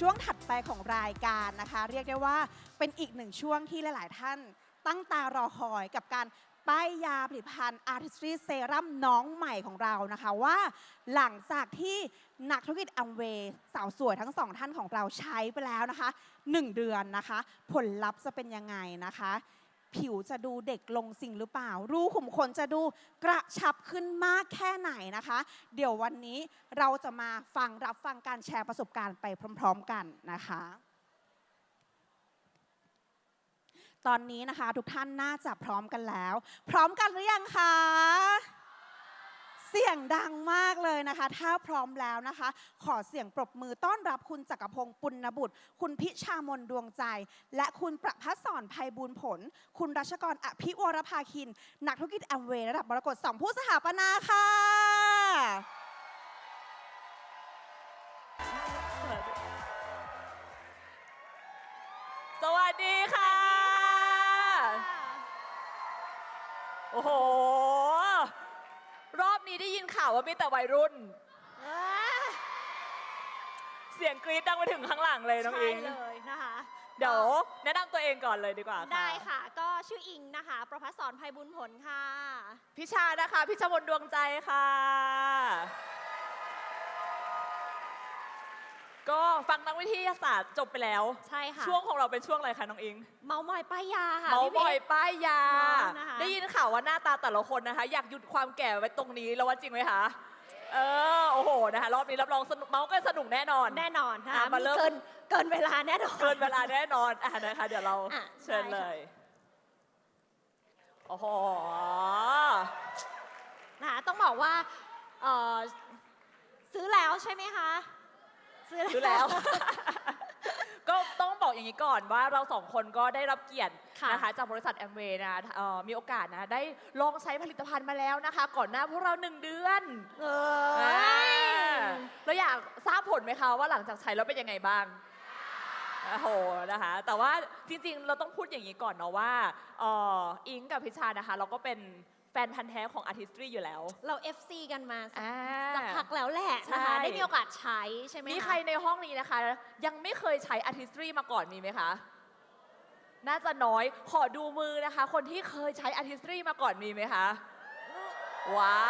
ช่วงถัดไปของรายการนะคะ เรียกได้ว่าเป็นอีกหนึ่งช่วงที่หลาย ๆ ท่าน ตั้งตารอคอยกับการป้ายยาผลิตภัณฑ์ Artistry Serum น้องใหม่ของเรานะคะว่า หลังจากที่นักธุรกิจอัมเวย์สาวสวยทั้งสองท่านของเราใช้ไปแล้วนะคะ 1 เดือนนะคะ ผลลัพธ์จะเป็นยังไงนะคะ ผิวจะดูเด็กลงสิ่งหรือเปล่า รูขุมขนจะดูกระชับขึ้นมากแค่ไหนนะคะ เดี๋ยววันนี้เราจะมาฟังรับฟังการแชร์ประสบการณ์ไปพร้อม ๆ กันนะคะตอนนี้นะคะ ทุกท่านน่าจะพร้อมกันแล้ว พร้อมกันหรือยังคะ เสียงดังมากเลยนะคะ ถ้าพร้อมแล้วนะคะ ขอเสียงปรบมือต้อนรับคุณจักรพงศ์ปุณณบุตร คุณพิชามนดวงใจ และคุณประพัฒสอนภัยบูลผล คุณรัชกรอภิวรภาคิน นักธุรกิจแอมเวย์ระดับมรกตสองผู้สถาปนาค่ะ ข่าวว่ามีแต่วัยรุ่น เสียงกรี๊ดดังไปถึงข้างหลังเลยน้องใช่อิง เลยนะคะ เดี๋ยวแนะนำตัวเองก่อนเลยดีกว่าค่ะได้ค่ะ ก็ชื่ออิงนะคะ ประพัฒสอนภัยบุญผลค่ะ พิชานะคะ พิชามนดวงใจค่ะ ก็ฟังนักวิทยาศาสตร์จบไปแล้ว ใช่ค่ะช่วงของเราเป็นช่วงอะไรคะน้องอิง เมามอยป้ายยาค่ะเมาพี่บ่อยเพชร ป้ายยา เมานะคะ ได้ยินข่าวว่าหน้าตาแต่ละคนนะคะ อยากหยุดความแก่ไว้ตรงนี้แล้วว่าจริงไหมคะเออโอ้โหนะคะรอบนี้รับรองสนุกเมาส์ก็สนุกแน่นอน แน่นอนนะคะอะมาเริ่ม เกินเกินเวลาแน่นอน เกินเวลาแน่นอนอะนะคะ เดี๋ยวเราอะเชิญได้ค่ะเลยโอ้โห นะคะต้องบอกว่าเอ่อซื้อแล้วใช่ไหมคะ ซื้อแล้ว ก็ต้องบอกอย่างนี้ก่อนว่าเราสองคนก็ได้รับเกียรติค่ะนะคะจากบริษัทแอมเวย์นะเอ่อมีโอกาสนะได้ลองใช้ผลิตภัณฑ์มาแล้วนะคะ ก่อนหน้าพวกเราหนึ่งเดือนเออ่าอเราอยากทราบผลไหมคะว่าหลังจากใช้แล้วเป็นยังไงบ้างโอ้โหนะคะ แต่ว่าจริงๆ เราต้องพูดอย่างนี้ก่อนเนาะว่าเอ่ออิงกับพิชานะคะ เราก็เป็น แฟนพันธ์แท้ของ Artistry อยู่แล้ว เรา FC กันมาสักอ่าสักพักแล้วแหละนะคะ ใช่ ได้มีโอกาสใช้ใช่ไหมะมีใครในห้องนี้นะคะ ยังไม่เคยใช้ Artistry มาก่อนมีไหมคะ น่าจะน้อยขอดูมือนะคะ คนที่เคยใช้ Artistry มาก่อนมีไหมคะ ว้า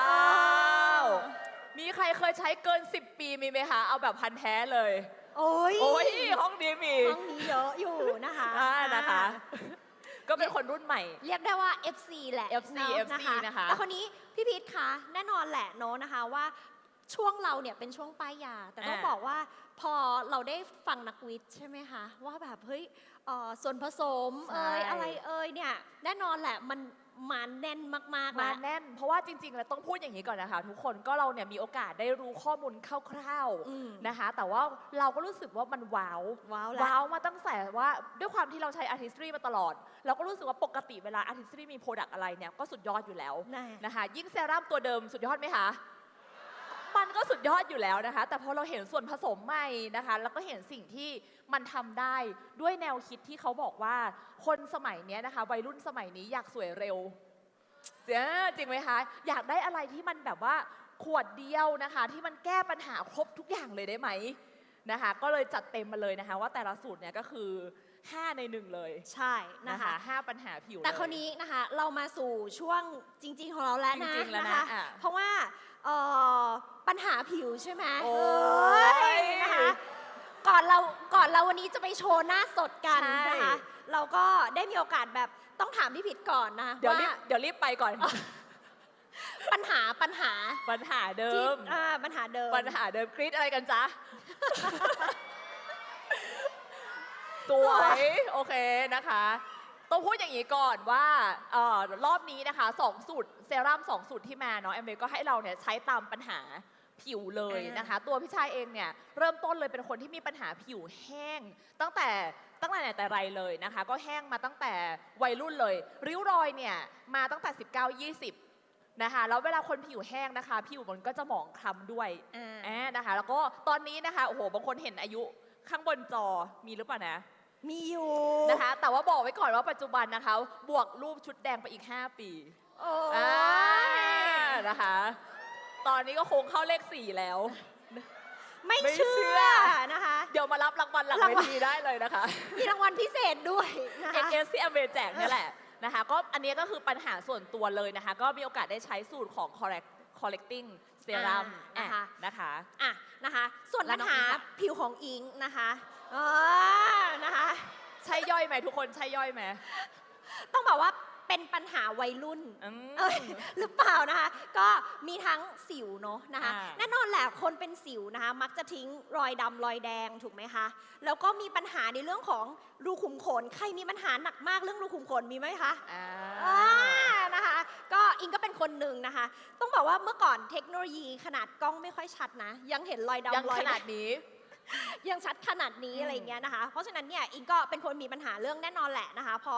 ว มีใครเคยใช้เกิน 10 ปีมีไหมคะ เอาแบบพันแท้เลย โอ้ยโอ้ยห้องนี้มี ห้องนี้เยอะอยู่นะคะอ่านะคะ อ่า ก็เป็นคนรุ่นใหม่ เรียกได้ว่า FC แหละ FC เนอะ FC นะคะแต่คนนี้พี่พีทคะแน่นอนแหละเนอะนะคะว่าช่วงเราเนี่ยเป็นช่วงป้ายยา แต่ต้องอ่าบอกว่าพอเราได้ฟังนักวิทย์ใช่ไหมคะ ว่าแบบเฮ้ยเอ่อส่วนผสมเอ่ยอะไรเอ่ยเนี่ยแน่นอนแหละมัน มาแน่นมากๆมาแล้วแน่น เพราะว่าจริงๆ แล้วต้องพูดอย่างนี้ก่อนนะคะ ทุกคนก็เราเนี่ยมีโอกาสได้รู้ข้อมูลคร่าวอืมๆนะคะ แต่ว่าเราก็รู้สึกว่ามันว้าวว้าวแล้วว้าวมาตั้งแต่ว่าด้วยความที่เราใช้ Artistry มาตลอด เราก็รู้สึกว่าปกติเวลา Artistry มีโปรดักต์อะไรเนี่ยก็สุดยอดอยู่แล้วแน่นะคะ ยิ่งเซรั่มตัวเดิมสุดยอดไหมคะ มันก็สุดยอดอยู่แล้วนะคะ แต่พอเราเห็นส่วนผสมใหม่นะคะ แล้วก็เห็นสิ่งที่มันทำได้ด้วยแนวคิดที่เขาบอกว่าคนสมัยนี้นะคะ วัยรุ่นสมัยนี้อยากสวยเร็วเจ๊จริงไหมคะอยากได้อะไรที่มันแบบว่าขวดเดียวนะคะ ที่มันแก้ปัญหาครบทุกอย่างเลยได้ไหมนะคะ ก็เลยจัดเต็มมาเลยนะคะ ว่าแต่ละสูตรเนี่ยก็คือ 5 ในหนึ่งเลยใช่นะนะคะคะห้าปัญหาผิวแต่เลย คราวนี้นะคะเรามาสู่ช่วงจริง ๆ ของเราแล้วนะจริงๆแล้วนะคะ อะเพราะว่าเอ่อปัญหาผิวใช่ไหมโอ้ยเอ้ยนะคะก่อนเราก่อนเราวันนี้จะไปโชว์หน้าสดกันใช่ นะคะ เราก็ได้มีโอกาสแบบต้องถามพี่ผิดก่อนนะเดี๋ยวรีว่าบเดี๋ยวรีบไปก่อน ปัญหาปัญหาปัญหาเดิที่ม อ่าปัญหาเดิมปัญหาเดิมกรี๊ดอะไรกันจ๊ะ สวย โอเคนะคะ ต้องพูดอย่างนี้ก่อนว่าเออรอบนี้นะคะสองสูตรเซรั่มสองสูตรที่มาเนาะแอมเบก็ให้เราเนี่ยใช้ตามปัญหาผิวเลยนะคะ ตัวพี่ชายเองเนี่ยเริ่มต้นเลยเป็นคนที่มีปัญหาผิวแห้ง ตั้งแต่ตั้งแต่ไหนแต่ไรเลยนะคะ ก็แห้งมาตั้งแต่วัยรุ่นเลย ริ้วรอยเนี่ยมาตั้งแต่ 19 20นะคะแล้วเวลาคนผิวแห้งนะคะ ผิวมันก็จะหมองคล้ำด้วยอ่าอ่านะคะ แล้วก็ตอนนี้นะคะโอ้โหบางคนเห็นอายุ ข้างบนจอมีหรือเปล่านะ มีอยู่นะคะ แต่ว่าบอกไว้ก่อนว่าปัจจุบันนะคะ บวกรูปชุดแดงไปอีก 5 ปีโอ้อ่ายนะคะ ตอนนี้ก็คงเข้าเลข4แล้ว ไม่ไม่เชื่เชื่ออ นะคะ เดี๋ยวมารับรางวัลหลังรางเววัล ทีได้เลยนะคะ มีรางวัลพิเศษด้วยนะคะ NS ที่อเมริแจกเนี่ยแหละนะคะก็อันนี้ก็คือปัญหาส่วนตัวเลยนะคะ ก็มีโอกาสได้ใช้สูตรของ correct collecting serum อ่านะคะอะนะคะอะนะคะส่วนแล้ปัวญน้องหาอิงล่ะผิวของอิงนะคะเออนะคะใช่ย่อยไหมทุกคนใช่ย่อยไหมต้องบอกว่าเป็นปัญหาวัยรุ่นอืม เอ้ยหรือเปล่านะคะ ก็มีทั้งสิวเนาะนะคะอ่า แน่นอนแหละคนเป็นสิวนะคะ มักจะทิ้งรอยดำรอยแดงถูกไหมคะแล้วก็มีปัญหาในเรื่องของรูขุมขนใครมีปัญหาหนักมากเรื่องรูขุมขนมีไหมคะอ่า อ่านะคะ ก็อิงก็เป็นคนหนึ่งนะคะ ต้องบอกว่าเมื่อก่อนเทคโนโลยีขนาดกล้องไม่ค่อยชัดนะ ยังเห็นรอยยังดำรอขยแดนางดนี้ ยังชัดขนาดนี้อืมอะไรอย่างเงี้ยนะคะ เพราะฉะนั้นเนี่ยอิงก็เป็นคนมีปัญหาเรื่องแน่นอนแหละนะคะ พอ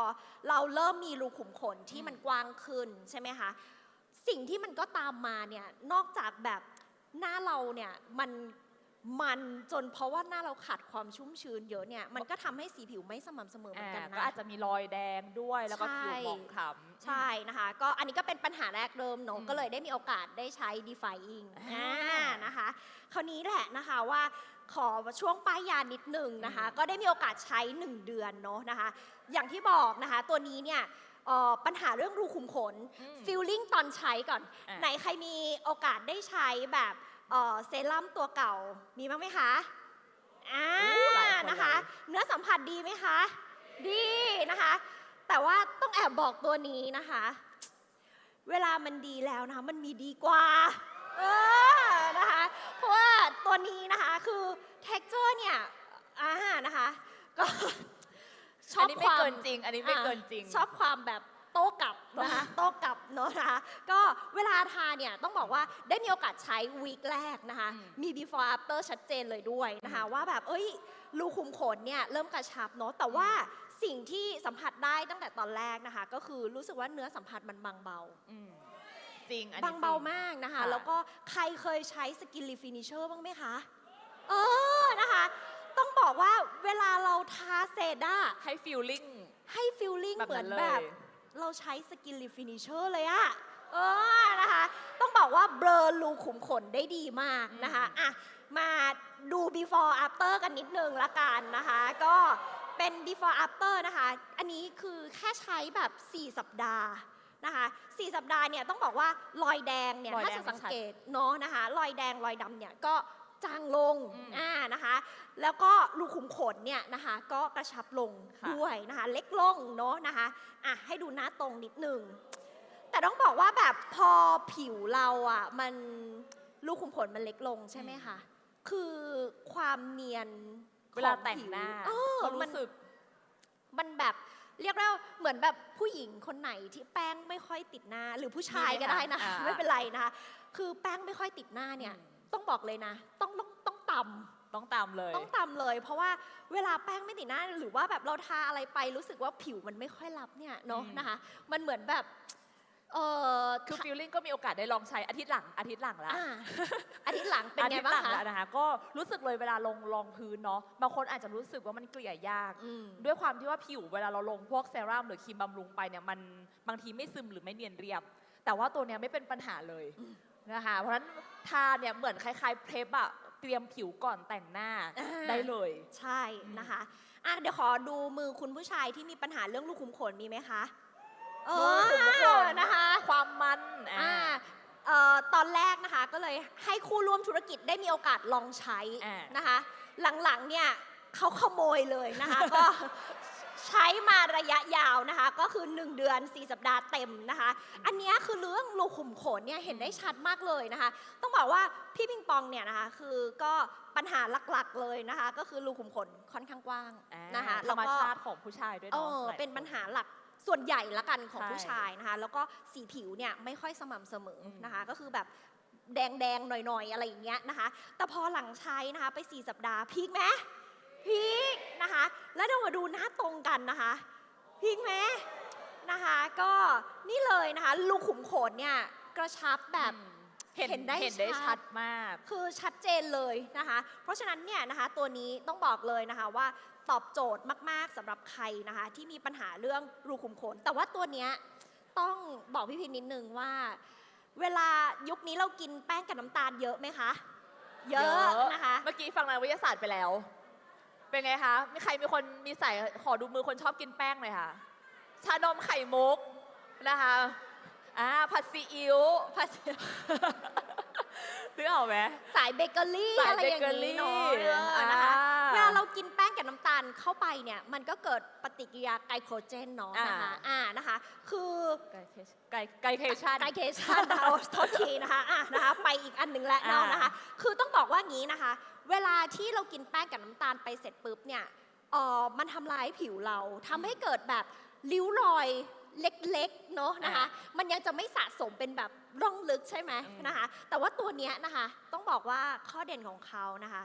เราเริ่มมีรูขุมขนที่มันกว้างขึ้นใช่ไหมคะสิ่งที่มันก็ตามมาเนี่ยนอกจากแบบหน้าเราเนี่ยมัน มันจนเพราะว่าหน้าเราขาดความชุ่มชื้นเยอะเนี่ยมันก็ทำให้สีผิวไม่สม่ำเสมอเหมือนอ่ากันก็นะอาจจะมีรอยแดงด้วยแล้วก็ใช่ผิวหมองคล้ำใช่นะคะ ก็อันนี้ก็เป็นปัญหาแรกเริ่มเนอะอืมก็เลยได้มีโอกาสได้ใช้ defying อ่าอ่านะคะ คราวนี้แหละนะคะว่าขอช่วงป้ายยานิดหนึ่งนะคะอืมก็ได้มีโอกาสใช้ 1 เดือนเนาะนะคะ อย่างที่บอกนะคะตัวนี้เนี่ยเอ่อปัญหาเรื่องรูขุมขนอืมฟิลลิ่งตอนใช้ก่อนอะไหนใครมีโอกาสได้ใช้แบบ เอ่อเซรั่มตัวเก่ามีบ้างไหมคะอ่าหลายคนนะคะเลยเนื้อสัมผัสดีไหมคะ ดีนะคะ แต่ว่าต้องแอบบอกตัวนี้นะคะ เวลามันดีแล้วนะคะมันมีดีกว่าเออนะคะเพราะว่าตัวนี้นะคะคือ texture เนี่ยอ่านะคะก็ชอัอนบนี้คไม่วามเกินจริง อันนี้ไม่เกินจริง ชอบความแบบ โต้กลับนะคะโต้กลับเนอะนะคะก็เวลาทาเนี่ยต้องบอกว่าได้มีโอกาสใช้วีคแรกนะคะอืมมี before after ชัดเจนเลยด้วยนะคะว่าแบบเอ้ยรูขุมขนเนี่ยเริ่มกระชับเนาะแต่ว่าสิ่งที่สัมผัสได้ตั้งแต่ตอนแรกนะคะ ก็คือรู้สึกว่าเนื้อสัมผัสมันบางเบาอืมจริงอันนี้บางเบาจริงมากนะคะค่ะแล้วก็ใครเคยใช้สกินรีฟินิเชอร์บ้างไหมคะ เออนะคะ ต้องบอกว่าเวลาเราทาเซด้าให้ฟีลลิ่งให้ฟิลลิ่งแบบเหมืนั้อนนเลแบบย เราใช้สกินรีฟินิเชอร์เลยอะเออนะคะ ต้องบอกว่าเบลอรูขุมขนได้ดีมากนะคะอะมาดู before after กันนิดนึงละกันนะคะ ก็เป็น before after นะคะ อันนี้คือแค่ใช้แบบ 4 สัปดาห์นะคะ4สัปดาห์เนี่ยต้องบอกว่ารอยแดงเนี่ยรอยถ้าแดงจะสังชัดเกตเนาะนะคะ รอยแดงรอยดำเนี่ยก็ จางลงอืมอ่านะคะ แล้วก็รูขุมขนเนี่ยนะคะก็กระชับลงค่ะด้วยนะคะ เล็กลงเนาะนะคะอะให้ดูหน้าตรงนิดนึงแต่ต้องบอกว่าแบบพอผิวเราอะมันรูขุมขนมันเล็กลงใช่ไหมคะคือความเนียนเวลาของแต่งผิวหน้าเออก็มันรู้สึกมันแบบเรียกได้ว่าเหมือนแบบผู้หญิงคนไหนที่แป้งไม่ค่อยติดหน้า หรือผู้ชายมีไหมก็ได้นะคะอ่าไม่เป็นไรนะคะคือแป้งไม่ค่อยติดหน้าเนี่ยอืม ต้องบอกเลยนะ ต้องต้องต้องต่ำต้องตามเลย ต้องตำเลย เพราะว่าเวลาแป้งไม่ติดหน้าหรือว่าแบบเราทาอะไรไปรู้สึกว่าผิวมันไม่ค่อยรับเนี่ยเนาะอืมนะคะ มันเหมือนแบบเออคือฟีลลิ่งก็มีโอกาสได้ลองใช้อาทิตย์หลังอาทิตย์หลังละอ่าอาทิตย์หลังเป็นอาไงทิตย์บ้าหลังงคะแล้วนะคะก็รู้สึกเลยเวลาลงรองพื้นเนาะบางคนอาจจะรู้สึกว่ามันเกลี่ยยากอืมด้วยความที่ว่าผิวเวลาเราลงพวกเซรั่มหรือครีมบำรุงไปเนี่ยมันบางทีไม่ซึมหรือไม่เนียนเรียบ แต่ว่าตัวเนี้ยไม่เป็นปัญหาเลยอืม นะคะเพราะฉะนั้นทาเนี่ยเหมือนคล้ายๆเพลฟอะเตรียมผิวก่อนแต่งหน้าอ่าได้เลยใช่นะคะอะเดี๋ยวขอดูมือคุณผู้ชายที่มีปัญหาเรื่องลูกขุมขนมีไหมคะเอรูขุมขนนะคะ ความมันอ่าอ่าเอ่อตอนแรกนะคะก็เลยให้คู่ร่วมธุรกิจได้มีโอกาสลองใช้อ่านะคะ หลังๆเนี่ยเขาขโมยเลยนะคะ ก็ ใช้มาระยะยาวนะคะ ก็คือ 1 เดือน 4 สัปดาห์เต็มนะคะ อันเนี้ยคือเรื่องรูขุมขนเนี่ยเห็นได้ชัดมากเลยนะคะ ต้องบอกว่าพี่ปิงปองเนี่ยนะคะคือก็ปัญหาหลักๆเลยนะคะ ก็คือรูขุมขนค่อนข้างกว้างอ่านะคะธรแล้วรมก็ชาติของผู้ชายด้วยเอเนาะอหลายเป็นคปัญหาหลักส่วนใหญ่ละกันของใช่ผู้ชายนะคะ แล้วก็สีผิวเนี่ยไม่ค่อยสม่ำเสมออมนะคะ ก็คือแบบแดงๆหน่อยๆ อะไรอย่างเงี้ยนะคะ แต่พอหลังใช้นะคะไป 4 สัปดาห์พีคไหม พีคนะคะ แล้วเรามาดูหน้าตรงกันนะคะพีคไหมนะคะก็นี่เลยนะคะรูขุมขนเนี่ยกระชับแบบอืมเห็นเห็นได้เห็นได้ชัชัดดมาก คือชัดเจนเลยนะคะ เพราะฉะนั้นเนี่ยนะคะตัวนี้ต้องบอกเลยนะคะว่าตอบโจทย์มาก ๆสำหรับใครนะคะ ที่มีปัญหาเรื่องรูขุมขน แต่ว่าตัวเนี้ยต้องบอกพี่พินนิดนึงว่า เวลายุคนี้เรากินแป้งกับน้ำตาลเยอะไหมคะ เยอะนะคะ เมื่อกี้ฟังนักวิทยาศาสตร์ไปแล้ว เป็นไงคะ มีใครมีคนมีใส่ขอดูมือคนชอบกินแป้งเลยค่ะ ชานมไข่มุกนะคะอ่าผัดซีอิ๊วผัดนึกออกไหมสายเบเกอรี่สายอะไรอย่างเบเกอรี่นี้เนาะเออนะคะ อ่า เวลาเรากินแป้งกับน้ำตาลเข้าไปเนี่ยมันก็เกิดปฏิกิริยาไกลโคเจนเนาะนะคะอ่าอ่านะคะ คือไกลไกลเคชันไกลเคชันนะคะโทษทีนะคะอะนะคะไปอีกอันหนึ่งแล้วเนาะอ่านนะคะ คือต้องบอกว่างี้นะคะ เวลาที่เรากินแป้งกับน้ำตาลไปเสร็จปุ๊บเนี่ยเออมันทำลายผิวเราทำให้เกิดแบบริ้วรอยเล็กๆเนาะนะคะ มันยังจะไม่สะสมเป็นแบบร่องลึกใช่ไหมอืมนะคะ แต่ว่าตัวเนี้ยนะคะ ต้องบอกว่าข้อเด่นของเขานะคะ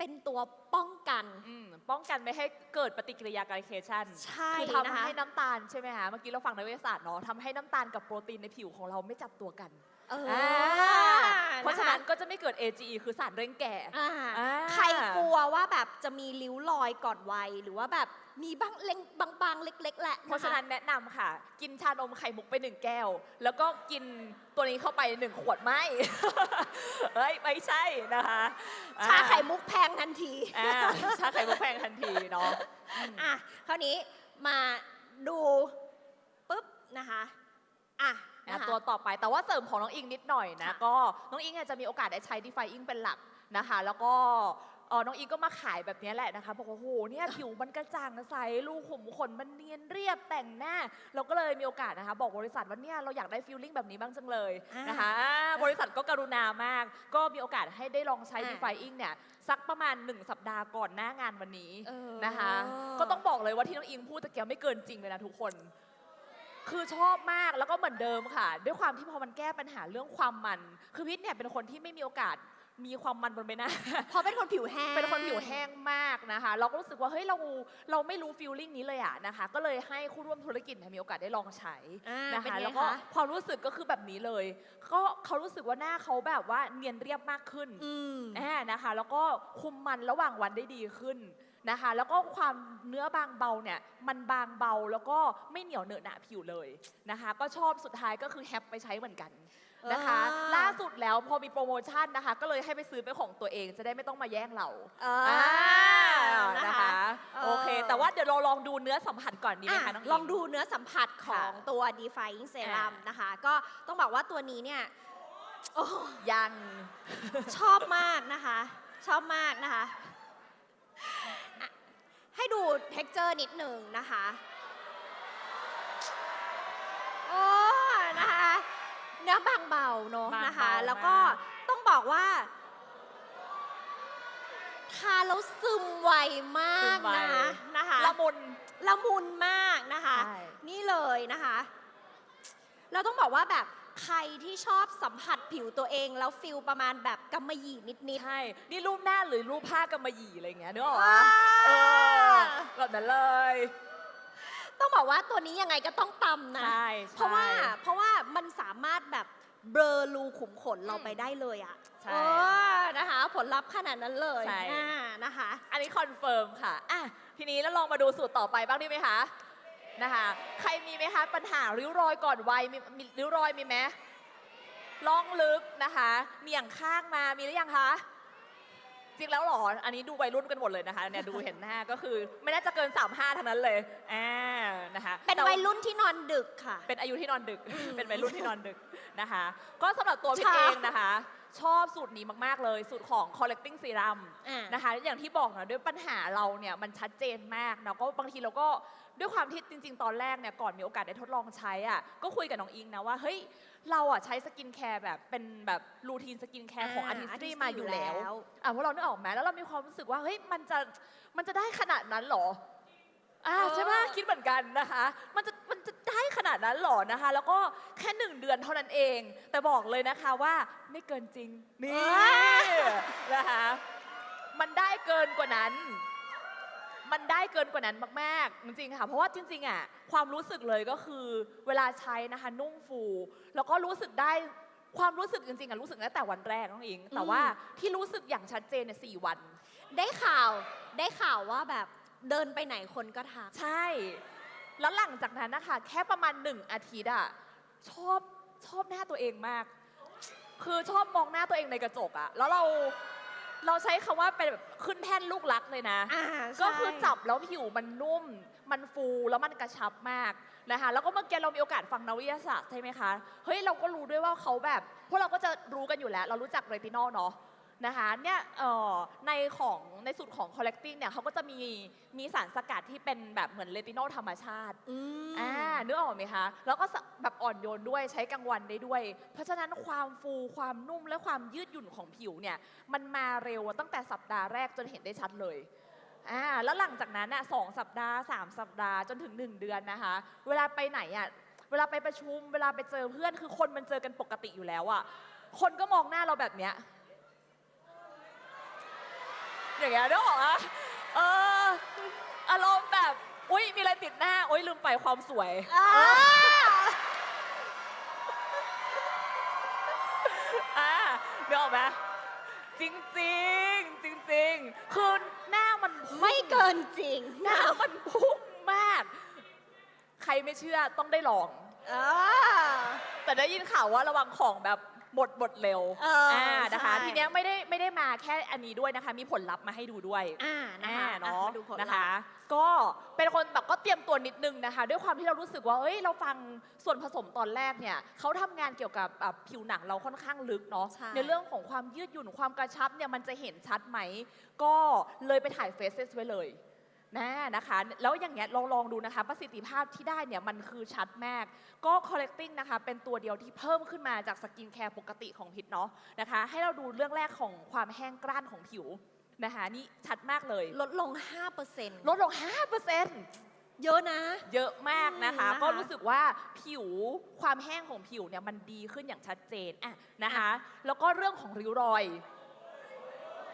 เป็นตัวป้องกันอืมป้องกันไม่ให้เกิดปฏิกิริยาไกลเคชันใช่คือนะคะทำให้น้ำตาลใช่ไหมคะเมื่อกี้เราฟังนักวิทยาศาสตร์เนาะทำให้น้ำตาลกับโปรตีนในผิวของเราไม่จับตัวกัน เอออ่าาเพราะฉะนั้นก็จะไม่เกิด AGE คือสารเร่งแก่ อ่าอ่า ใครกลัวว่าแบบจะมีริ้วรอยก่อนวัยหรือว่าแบบมีบางเล็งบางๆ เล็ก ๆ แหละเพราะฉะนั้นแนะนำค่ะ กินชานมไข่มุกไปหนึ่งแก้ว แล้วก็กินตัวนี้เข้าไปหนึ่งขวดไม่ เฮ้ย ไม่ใช่นะคะชาไข่มุกแพงทันที อ่าชาไข่มุกแพงทันทีเนาะ อะคราวนี้มาดูปุ๊บนะคะ อะอะ นะคะตัวต่อไปแต่ว่าเสริมของน้องอิงนิดหน่อยนะค่ะก็น้องอิงเนี่ยจะมีโอกาสได้ใช้ Defying เป็นหลักนะคะ แล้วก็เออน้องอิงก็มาขายแบบนี้แหละนะคะบอกว่าโอ้โหเนี่ยผิวมันกระจ่างใสรูขุมขนมันเนียนเรียบแต่งหน้า เราก็เลยมีโอกาสนะคะ บอกบริษัทว่าเนี่ยเราอยากได้ฟีลลิ่งแบบนี้บ้างจังเลยอ่านนะคะอ่าบริษัทก็กรุณามาก ก็มีโอกาสให้ได้ลองใช้อ่า Defying เนี่ยสักประมาณ 1 สัปดาห์ก่อนหน้างานวันนี้เออนะคะ ก็ต้องบอกเลยว่าที่น้องอิงพูดตะเกียบไม่เกินจริงเลยนะทุกคน คือชอบมากแล้วก็เหมือนเดิมค่ะ ด้วยความที่พอมันแก้ปัญหาเรื่องความมัน คือพิษเนี่ยเป็นคนที่ไม่มีโอกาสมีความมันบนใบหน้า เพราะเป็นคนผิวแห้ง เป็นคนผิวแห้งมากนะคะ เราก็รู้สึกว่าเฮ้ยเราเราไม่รู้ฟีลลิ่งนี้เลยอะนะคะ ก็เลยให้คู่ร่วมธุรกิจเนี่ยมีโอกาสได้ลองใช้อ่านะเป็นคะไงแล้วก็คะความรู้สึกก็คือแบบนี้เลย ก็เขารู้สึกว่าหน้าเขาแบบว่าเนียนเรียบมากขึ้นอืมอ่านะคะ แล้วก็คุมมันระหว่างวันได้ดีขึ้น นะคะ แล้วก็ความเนื้อบางเบาเนี่ยมันบางเบาแล้วก็ไม่เหนียวเหนอะหนะผิวเลยนะคะ ก็ชอบสุดท้ายก็คือแฮปไปใช้เหมือนกันนะคะ อ่า ล่าสุดแล้วพอมีโปรโมชั่นนะคะ ก็เลยให้ไปซื้อเป็นของตัวเองจะได้ไม่ต้องมาแย่งเราเอออ่านะนะคะ คะเออโอเคแต่ว่าเดี๋ยวเราลองดูเนื้อสัมผัสก่อนดีไหมอะคะน้องลองดูเนื้อสัมผัสของค่ะตัว Defying Serum อ่าน นะคะ ก็ต้องบอกว่าตัวนี้เนี่ยโอ้ ยัง ชอบมากนะคะ ชอบมากนะคะอะ ให้ดู texture นิดหนึ่งนะคะโอ้นะคะเนื้อบางเบาเนอะบางนะคะเบามากแล้วก็ต้องบอกว่าทาแล้วซึมไวมากนะนะคะละมุนละมุนมากนะคะใช่นี่เลยนะคะ เราต้องบอกว่าแบบ ใครที่ชอบสัมผัสผิวตัวเอง แล้วฟิลประมาณแบบกำมะหยี่นิด ใช่ นี่รูปหน้าหรือรูปผ้ากำมะหยี่อะไรอย่างเงี้ยนึกออกๆปะเออแบบนั้นเลยต้องบอกว่าตัวนี้ยังไงก็ต้องตำนะ ใช่เพราะว่าใช่เพราะว่ามันสามารถแบบเบลอรูขุมขนเราอืมไปได้เลยอะใช่เออนะคะ ผลลัพธ์ขนาดนั้นเลยใช่ อ่านะคะ อันนี้คอนเฟิร์มค่ะ อะ ทีนี้แล้วลองมาดูสูตรต่อไปบ้างดีไหมคะ นะคะ ใครมีไหมคะ ปัญหาริ้วรอยก่อนวัยมีมีริ้วรอยมีไหมล่องลึกนะคะเมียงข้างมามีหรือยังคะจริงแล้วเหรอ อันนี้ดูวัยรุ่นกันหมดเลยนะคะเนี่ยดูเห็นหน้าก็คือไม่น่าจะเกิน 35ทั้งนั้นเลยอ่านะคะเป็นแต่วัยรุ่นที่นอนดึกค่ะ เป็นอายุที่นอนดึก เป็นวัยรุ่นที่นอนดึกนะคะ ก็สำหรับตัวพี่ค่ะเองนะคะ ชอบสูตรนี้มาก ๆ เลย สูตรของ collecting serum อ่านะคะ อย่างที่บอกนะด้วยปัญหาเราเนี่ยมันชัดเจนมากนะก็บางทีเราก็ ด้วยความที่จริง ๆ ตอนแรกเนี่ยก่อนมีโอกาสได้ทดลองใช้อะก็คุยกับน้องอิงนะว่าเฮ้ยเราอะใช้สกินแคร์แบบเป็นแบบรูทีนสกินแคร์ของอ่า Artistry Artistry มาอยู่แล้วอยู่แล้ว อะเพราะเรานึกออกไหมแล้วเรามีความรู้สึกว่าเฮ้ยมันจะมันจะได้ขนาดนั้นเหรออ่าเออใช่ไหมคิดเหมือนกันนะคะ มันจะมันจะได้ขนาดนั้นเหรอนะคะ แล้วก็แค่หนึ่งเดือนเท่านั้นเอง แต่บอกเลยนะคะว่าไม่เกินจริงนี่นะคะ มันได้เกินกว่านั้น มันได้เกินกว่านั้นมากๆ จริงๆค่ะ เพราะว่าจริงๆอะความรู้สึกเลยก็คือเวลาใช้นะคะนุ่มฟู แล้วก็รู้สึกได้ความรู้สึกจริงๆอะรู้สึกตั้งแต่วันแรกน้องอิง แต่ว่าที่รู้สึกอย่างชัดเจนเนี่ยสี่วัน ได้ข่าวได้ข่าวว่าแบบเดินไปไหนคนก็ทัก ใช่ แล้วหลังจากนั้นนะคะแค่ประมาณหนึ่งอาทิตย์อะชอบชอบหน้าตัวเองมาก คือชอบมองหน้าตัวเองในกระจกอะแล้วเรา เราใช้คำว่าเป็นแบบขึ้นแท่นลูกรักเลยนะ อ่าก็คือใช่จับแล้วผิวมันนุ่ม มันฟูแล้วมันกระชับมากนะคะ แล้วก็เมื่อกี้เรามีโอกาสฟังนักวิทยาศาสตร์ใช่ไหมคะ เฮ้ยเราก็รู้ด้วยว่าเขาแบบพวกเราก็จะรู้กันอยู่แล้ว เรารู้จักเรตินอลเนาะ นะคะเนี่ยเอ่อในของในสูตรของ collecting เนี่ยเขาก็จะมีมีสารสกัดที่เป็นแบบเหมือนเรตินอลธรรมชาติอืมอ่านึกออกไหมคะ แล้วก็สะแบบอ่อนโยนด้วยใช้กลางวันได้ด้วย เพราะฉะนั้นความฟูความนุ่มและความยืดหยุ่นของผิวเนี่ยมันมาเร็วตั้งแต่สัปดาห์แรกจนเห็นได้ชัดเลยอ่าแล้วหลังจากนั้นน่ะสองสัปดาห์ 3 สัปดาห์จนถึง 1 เดือนนะคะ เวลาไปไหนอะเวลาไปประชุม เวลาไปเจอเพื่อนคือคนมันเจอกันปกติอยู่แล้วอะคนก็มองหน้าเราแบบเนี้ย อย่างเงี้ยนึกออกอะเอออารมณ์แบบ อุ้ยมีอะไรติดหน้า อุ้ยลืมไปความสวย อ่าอ่าเดี๋ยวออกไหมจริงจริงๆจริงๆคือหน้ามันพุ่งไม่เกินจริงหน้ามันพุ่งมาก ใครไม่เชื่อต้องได้ลอง อ่าแต่ได้ยินข่าวว่าระวังของแบบ หมดหมดเร็วเอออ่นะคะใช่ ทีเนี้ยไม่ได้ไม่ได้มาแค่อันนี้ด้วยนะคะ มีผลลัพธ์มาให้ดูด้วยอ่านะคะอ่าเนาะอ่มาดูผลลัพธ์นะคะ ก็เป็นคนแบบก็เตรียมตัวนิดนึงนะคะ ด้วยความที่เรารู้สึกว่าเอ้ยเราฟังส่วนผสมตอนแรกเนี่ยเขาทำงานเกี่ยวกับแบบผิวหนังเราค่อนข้างลึกเนาะใช่ ในเรื่องของความยืดหยุ่นความกระชับเนี่ยมันจะเห็นชัดไหม ก็เลยไปถ่ายเฟซเซสไว้เลย นะนะคะแล้วอย่างเงี้ยลองลองดูนะคะประสิทธิภาพที่ได้เนี่ยมันคือชัดมาก ก็ collecting นะคะเป็นตัวเดียวที่เพิ่มขึ้นมาจากสกินแคร์ปกติของพิษเนาะนะคะให้เราดูเรื่องแรกของความแห้งกร้านของผิวนะคะนี่ชัดมากเลย ลดลง 5%ลดลง 5%เยอะนะ เยอะมากนะคะอืมนะคะก็รู้สึกว่าผิวความแห้งของผิวเนี่ยมันดีขึ้นอย่างชัดเจนอะนะคะ แล้วก็เรื่องของริ้วรอย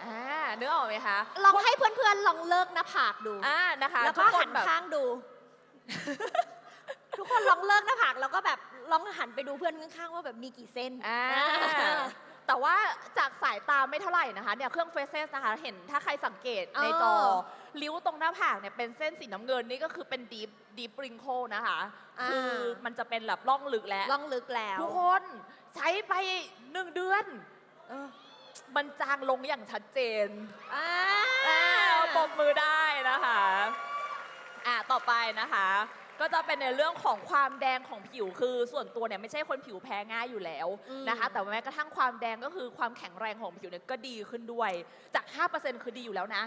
อ่านึกออกไหมคะลองให้เพื่อนๆลองเลิกหน้าผากดูอ่านะคะแล้วก็ทุคหันแบบข้างดู ทุกคนลองเลิกหน้าผากแล้วก็แบบลองหันไปดูเพื่อนข้างๆว่าแบบมีกี่เส้นอ่าแต่ว่าจากสายตาไม่เท่าไหร่นะคะเนี่ยเครื่องเฟซเซสนะคะเห็นถ้าใครสังเกตในจอเออริ้วตรงหน้าผากเนี่ยเป็นเส้นสีน้ำเงินนี่ก็คือเป็นดีฟดีฟริงโคนะคะอ่าคือมันจะเป็นแบบร่องลึกแล้วลองลึกแล้ว ทุกคนใช้ไปหนึ่งเดือนเออ มันจางลงอย่างชัดเจนอ่าอ่าปมมือได้นะคะอ่าต่อไปนะคะ ก็จะเป็นในเรื่องของความแดงของผิวคือส่วนตัวเนี่ยไม่ใช่คนผิวแพ้ง่ายอยู่แล้วนะคะ แต่ว่าแม้กระทั่งความแดงก็คือความแข็งแรงของผิวเนี่ยก็ดีขึ้นด้วยจาก 5%คือดีอยู่แล้วนะ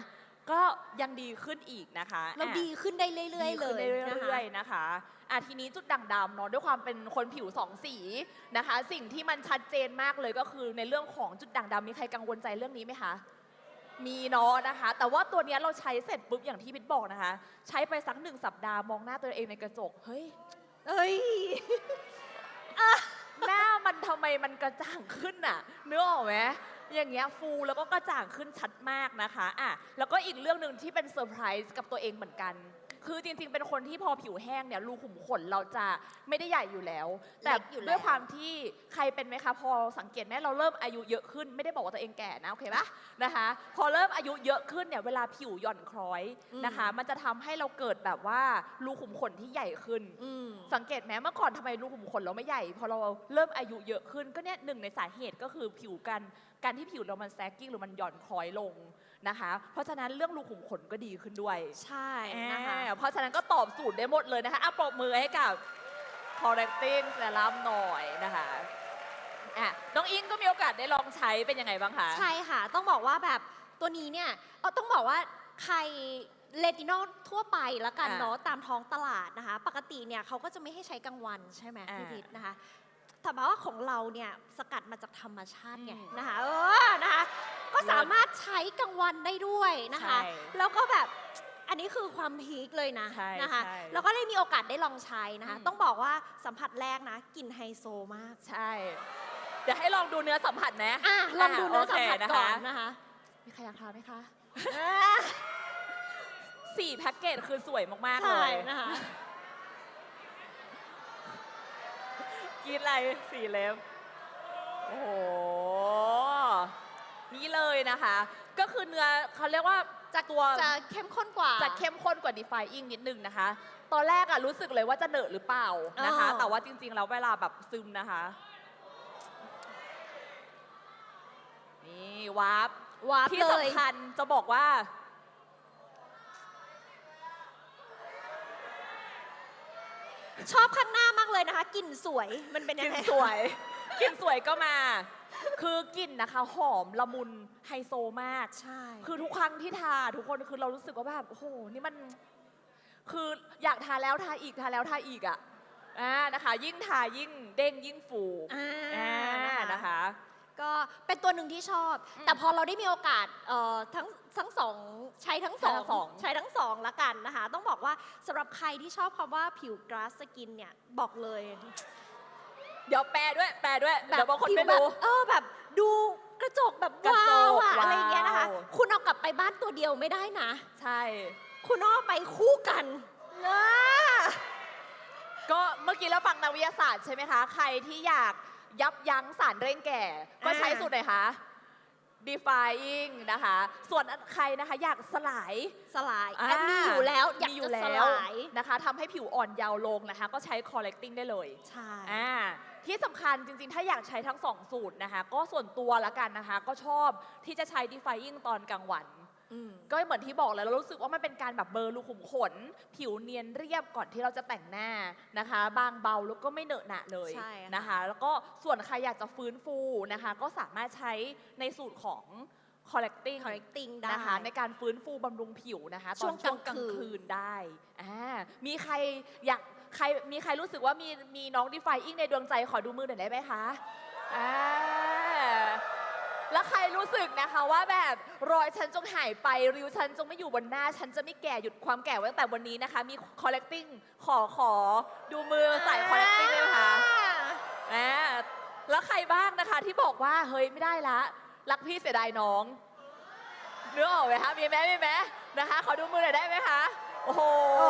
ก็ยังดีขึ้นอีกนะคะเราอะดีขึ้นได้เรื่อยๆดีเลขึ้นยนะคะเรื่อยๆนะคะอะทีนี้จุดด่างดำเนาะด้วยความเป็นคนผิวสองสีนะคะ สิ่งที่มันชัดเจนมากเลยก็คือในเรื่องของจุดด่างดำมีใครกังวลใจเรื่องนี้ไหมคะมีเนาะนะคะ แต่ว่าตัวเนี้ยเราใช้เสร็จปุ๊บอย่างที่พิทบอกนะคะ ใช้ไปสักหนึ่งสัปดาห์มองหน้าตัวเองในกระจกเฮ้ยเอ้ยหน้ามันทำไมมันกระจ่างขึ้นน่ะเนื้อออกไหม อย่างเงี้ยฟูแล้วก็กระจ่างขึ้นชัดมากนะคะอะแล้วก็อีกเรื่องหนึ่งที่เป็นเซอร์ไพรส์กับตัวเองเหมือนกัน คือจริงๆ เป็นคนที่พอผิวแห้งเนี่ยรูขุมขนเราจะไม่ได้ใหญ่อยู่แล้ว แต่เล็กอยู่แล้ว ด้วยความที่ใครเป็นไหมคะพอสังเกตไหมเราเริ่มอายุเยอะขึ้นไม่ได้บอกว่าตัวเองแก่นะโอเคปะนะคะ พอเริ่มอายุเยอะขึ้นเนี่ยเวลาผิวหย่อนคล้อยนะคะ มันจะทำให้เราเกิดแบบว่ารูขุมขนที่ใหญ่ขึ้น อืม สังเกตไหมเมื่อก่อนทำไมรูขุมขนเราไม่ใหญ่ พอเราเริ่มอายุเยอะขึ้นก็เนี่ยหนึ่งในสาเหตุก็คือผิวกันการที่ผิวเรามันแซกกิ้งหรือมันหย่อนคล้อยลง นะคะ เพราะฉะนั้นเรื่องรูขุมขนก็ดีขึ้นด้วยใช่นะคะอ่าเพราะฉะนั้นก็ตอบสูตรได้หมดเลยนะคะอะปรบมือให้กับ correcting serum หน่อยนะคะอะน้องอิงก็มีโอกาสได้ลองใช้เป็นยังไงบ้างคะใช่ค่ะ ต้องบอกว่าแบบตัวนี้เนี่ยเอ่อต้องบอกว่าใครเลตินอลทั่วไปละกันอ่าเนาะตามท้องตลาดนะคะ ปกติเนี่ยเขาก็จะไม่ให้ใช้กลางวันใช่ไหมอ่าพี่พิษนะคะ แต่ว่าของเราเนี่ยสกัดมาจากธรรมชาติไงอืมนะคะเออนะคะก็สามารถใช้กลางวันได้ด้วยนะคะ ใช่แล้วก็แบบอันนี้คือความพีคเลยนะใช่นะคะใช่ แล้วก็ได้มีโอกาสได้ลองใช้นะคะอืมต้องบอกว่าสัมผัสแรกนะกลิ่นไฮโซมากใช่ เดี๋ยวให้ลองดูเนื้อสัมผัสนะอะลองดูเนื้อสัมผัสโคก่อนนะคะมีใครอยากทานไหมคะอ่าสี่แพ็กเกจคือสวยมากๆเลใช่ย นะคะ กินอะไรสี่เล็บ โอ้โห นี่เลยนะคะ ก็คือเนื้อเขาเรียกว่าจากตัวจะเข้มข้นกว่า จะเข้มข้นกว่า defying นิดนึงนะคะ ตอนแรกอะรู้สึกเลยว่าจะเหนอะหรือเปล่านะคะอ๋อแต่ว่าจริง ๆ แล้วเวลาแบบซึมนะคะ นี่วาร์ปวาร์ปที่เลยสำคัญจะบอกว่า ชอบข้างหน้ามากเลยนะคะกลิ่นสวยมันเป็นกยัลิ่งนไงสวย กลิ่นสวยก็มา คือกลิ่นนะคะ หอมละมุนไฮโซมาก ใช่คือทุกครั้งที่ทาทุกคนคือเรารู้สึกว่าแบบโอ้โหนี่มัน คืออยากทาแล้วทาอีกทาแล้วทาอีกอะอ่านะคะ ยิ่งทายิ่งเด้งยิ่งฟูอ่าอ่านะคะ ก็เป็นตัวหนึ่งที่ชอบอืมแต่พอเราได้มีโอกาสเอ่อทั้งทั้งสองใช้ทั้งสองใช้ทั้งสองใช้ทั้งสองละกันนะคะ ต้องบอกว่าสำหรับใครที่ชอบคำว่าผิวกราสสกินเนี่ยบอกเลย เดี๋ยวแปลด้วย แปลด้วยเดี๋ยวบางคนผิวไม่แบบรู้เออแบบดูกระจกแบบกระว้าจกวอะว้าวอะไรอย่างเงี้ยนะคะ คุณเอากลับไปบ้านตัวเดียวไม่ได้นะ ใช่ คุณต้องเอาไปคู่กันนะก็เมื่อกี้เราฟังนักวิทยาศาสตร์ใช่ไหมคะ ใครที่อยาก ยับยั้งสารเร่งแก่ ก็ใช้สูตรไหนคะ defying นะคะ ส่วนใครนะคะอยากสลายสลายอ่าแอบมีอยู่แล้วอยากมีอยู่จะสแล้วลาย นะคะทำให้ผิวอ่อนเยาว์ลงนะคะ ก็ใช้ correcting ได้เลย ใช่ อ่าที่สำคัญจริงๆ ถ้าอยากใช้ทั้งสองสูตรนะคะ ก็ส่วนตัวละกันนะคะ ก็ชอบที่จะใช้ defying ตอนกลางวันอืม ก็เหมือนที่บอกเลยเรารู้สึกว่ามันเป็นการแบบเบลอร์รูขุมขน ผิวเนียนเรียบก่อนที่เราจะแต่งหน้านะคะ บางเบาแล้วก็ไม่เหนอะหนะเลยใช่ค่ะนะคะ แล้วก็ส่วนใครอยากจะฟื้นฟูนะคะ ก็สามารถใช้ในสูตรของ correcting correcting ได้นะคะในการฟื้นฟูบำรุงผิวนะคะตช่อวนงช่วงกกลาลางงคืนคืนได้อ่ามีใครอยากใครมีใครรู้สึกว่ามีมีน้อง defying ในดวงใจขอดูมือหน่อยได้ไหมคะอ่า แล้วใครรู้สึกนะคะว่าแบบรอยฉันจงหายไป ริ้วฉันจงไม่อยู่บนหน้า ฉันจะไม่แก่หยุดความแก่ไว้ตั้งแต่วันนี้นะคะ มี collecting ขอขอดูมือใส่ collecting เลยค่ะอ่าแล้วใครบ้างนะคะที่บอกว่าเฮ้ยไม่ได้ละ รักพี่เสียดายน้องเนื้อออกไหมคะมีไหมมีไหมนะคะ ขอดูมือหน่อยได้ไหมคะ โอ้โหโอ้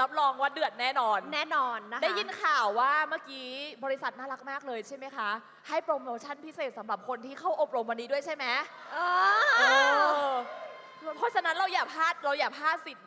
รับรองว่าเดือดแน่นอน แน่นอนนะคะได้ยินข่าวว่าเมื่อกี้บริษัทน่ารักมากเลยใช่ไหมคะ ให้โปรโมชั่นพิเศษสำหรับคนที่เข้าอบรมวันนี้ด้วยใช่ไหมเอเอออเพราะฉะนั้นเราอย่าพลาดเราอย่าพลาดสิทธิ์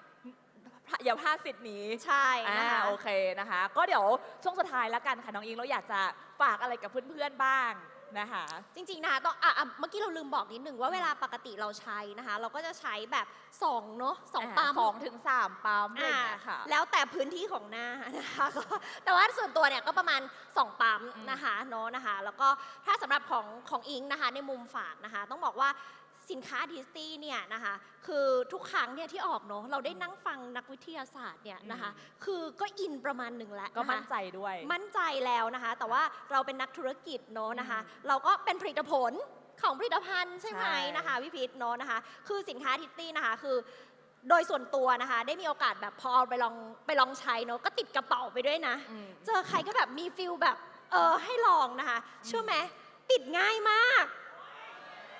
อย่าพลาดสิทธิ์นี้ใช่อ่านะคะโอเคนะคะ ก็เดี๋ยวช่วงสุดท้ายแล้วกันค่ะน้องอิงเราอยากจะฝากอะไรกับเพื่อนๆบ้าง นะคะจริงๆนะคะต้องอะอะเมื่อกี้เราลืมบอกนิดหนึ่งว่าเวลาปกติเราใช้นะคะ เราก็จะใช้แบบ2เนาะสองปั๊ม สองถึงสามปั๊มอะไรอย่างเงี้ยค่ะ แล้วแต่พื้นที่ของหน้านะคะก็แต่ว่าส่วนตัวเนี่ยก็ประมาณ 2 ปั๊มอืมนะคะเนาะนะคะ แล้วก็ถ้าสำหรับของของอิงนะคะในมุมฝากนะคะ ต้องบอกว่า สินค้าดิสตี้เนี่ยนะคะคือทุกครั้งเนี่ยที่ออกเนาะเราได้นั่งฟังนักวิทยาศาสตร์เนี่ยนะคะคือก็อินประมาณหนึ่งแล้วก็นะคะมั่นใจด้วย มั่นใจแล้วนะคะ แต่ว่าเราเป็นนักธุรกิจเนาะนะคะอืมเราก็เป็นผลิตผลของผลิตภัณฑ์ใช่ไหมใช่นะคะพี่พิษเนาะนะคะ คือสินค้าทิตตี้นะคะคือโดยส่วนตัวนะคะ ได้มีโอกาสแบบพอเอาไปลองไปลองใช้เนาะก็ติดกระเป๋าไปด้วยนะอืมเจอใครก็แบบมีฟิลแบบเออให้ลองนะคะเชื่อไหมปิดง่ายมาก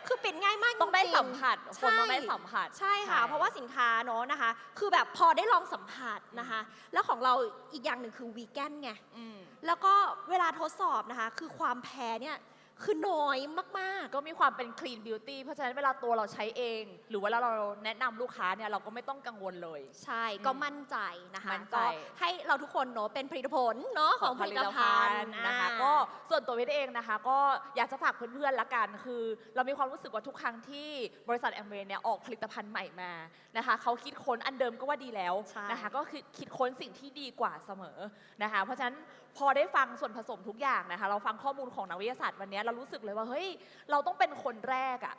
คือปิดง่ายมากต้องได้จริๆสัมผัสคนต้องได้ใช่สัมผัสใช่ค่ะเพราะว่าสินค้าเนาะนะคะ คือแบบพอได้ลองสัมผัสนะคะ แล้วของเราอีกอย่างหนึ่งคือวีแกนไง อืม แล้วก็เวลาทดสอบนะคะ คือความแพ้เนี่ย คือน้อยมากก็มีความเป็น clean beauty เพราะฉะนั้นเวลาตัวเราใช้เอง หรือว่าเราแนะนำลูกค้าเนี่ยเราก็ไม่ต้องกังวลเลยๆใช่ก็มั่นใจนะคะมั่นใจ ก็ให้เราทุกคนเนาะเป็นผลิตผลเนาะของผลิตภัณฑ์นะคะ อ่า ก็ส่วนตัววิทย์เองนะคะ ก็อยากจะฝากเพื่อนๆละกันคือ เรามีความรู้สึกว่าทุกครั้งที่บริษัทแอมเวย์เนี่ยออกผลิตภัณฑ์ใหม่มานะคะเขาคิดค้นอันเดิมก็ว่าดีแล้วใช่ นะคะ ก็คือคิดค้นสิ่งที่ดีกว่าเสมอนะคะ เพราะฉะนั้น พอได้ฟังส่วนผสมทุกอย่างนะคะ เราฟังข้อมูลของนักวิทยาศาสตร์วันนี้เรารู้สึกเลยว่าเฮ้ยเราต้องเป็นคนแรกอะ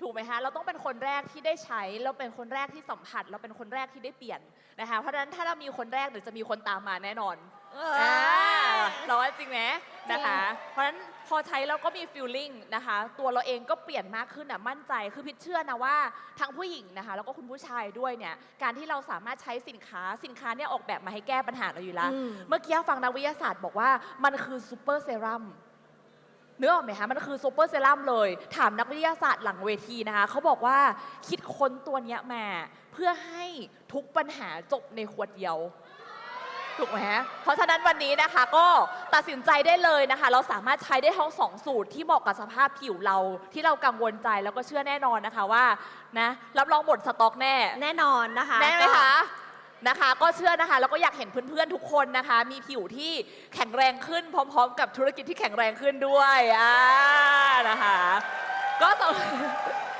ถูกไหมคะเราต้องเป็นคนแรกที่ได้ใช้เราเป็นคนแรกที่สัมผัส เราเป็นคนแรกที่ได้เปลี่ยนนะคะเพราะฉะนั้นถ้าเรามีคนแรกเดี๋ยวจะมีคนตามมาแน่นอน ออ่าอเราว่าจริงไหมนะคะ เพราะฉะนั้นพอใช้แล้วก็มีฟีลลิ่งนะคะ ตัวเราเองก็เปลี่ยนมากขึ้นอะมั่นใจคือพิดเชื่อนะว่าทั้งผู้หญิงนะคะ แล้วก็คุณผู้ชายด้วยเนี่ยการที่เราสามารถใช้สินค้าสินค้าเนี่ยออกแบบมาให้แก้ปัญหาเราอยู่แล้วอืมเมื่อกี้ฟังนักวิทยาศาสตร์บอกว่ามันคือซูเปอร์เซรั่มเนื้อออกไหมคะมันคือซูเปอร์เซรั่มเลย ถามนักวิทยาศาสตร์หลังเวทีนะคะเขาบอกว่าคิดค้นตัวเนี้ยมา เพื่อให้ทุกปัญหาจบในขวดเดียว ถูกไหมฮะเพราะฉะนั้นวันนี้นะคะก็ตัดสินใจได้เลยนะคะ เราสามารถใช้ได้ทั้งสองสูตรที่เหมาะกับสภาพผิวเราที่เรากังวลใจแล้วก็เชื่อแน่นอนนะคะว่านะรับรองหมดสต็อกแน่แน่นอนนะคะแน่ไหมก็คะนะคะ ก็เชื่อนะคะแล้วก็อยากเห็นเพื่อนๆทุกคนนะคะ มีผิวที่แข็งแรงขึ้น พร้อม ๆ กับธุรกิจที่แข็งแรงขึ้นด้วยอ่านะคะ ก็สำ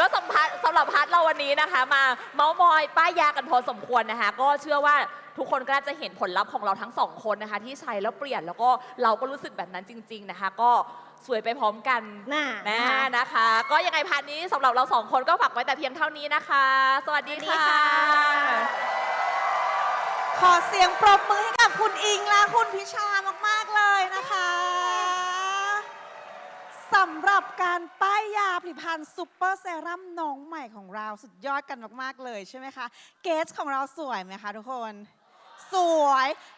ก็สัมภาษณ์สำหรับพาร์ทเราวันนี้นะคะ มาเมาส์มอยป้ายยากันพอสมควรนะคะ ก็เชื่อว่าทุกคนก็น่าจะเห็นผลลัพธ์ของเราทั้งสองคนนะคะ ที่ใช้แล้วเปลี่ยนแล้วก็เราก็รู้สึกแบบนั้นจริง ๆนะคะ ก็สวยไปพร้อมกันน่านะนะคะนะคะ ก็ยังไงพาร์ทนี้สำหรับเราสองคนก็ฝากไว้แต่เพียงเท่านี้นะคะ สวัสดีสวัสดีค่ะค่ะ ขอเสียงปรบมือให้กับคุณอิงและคุณพิชามาก ๆ เลยนะคะ สำหรับการป้ายยาผลิตภัณฑ์ซูเปอร์เซรั่มน้องใหม่ของเราสุดยอดกันมาก ๆ เลยใช่ไหมคะ เกสของเราสวยไหมคะทุกคน สวย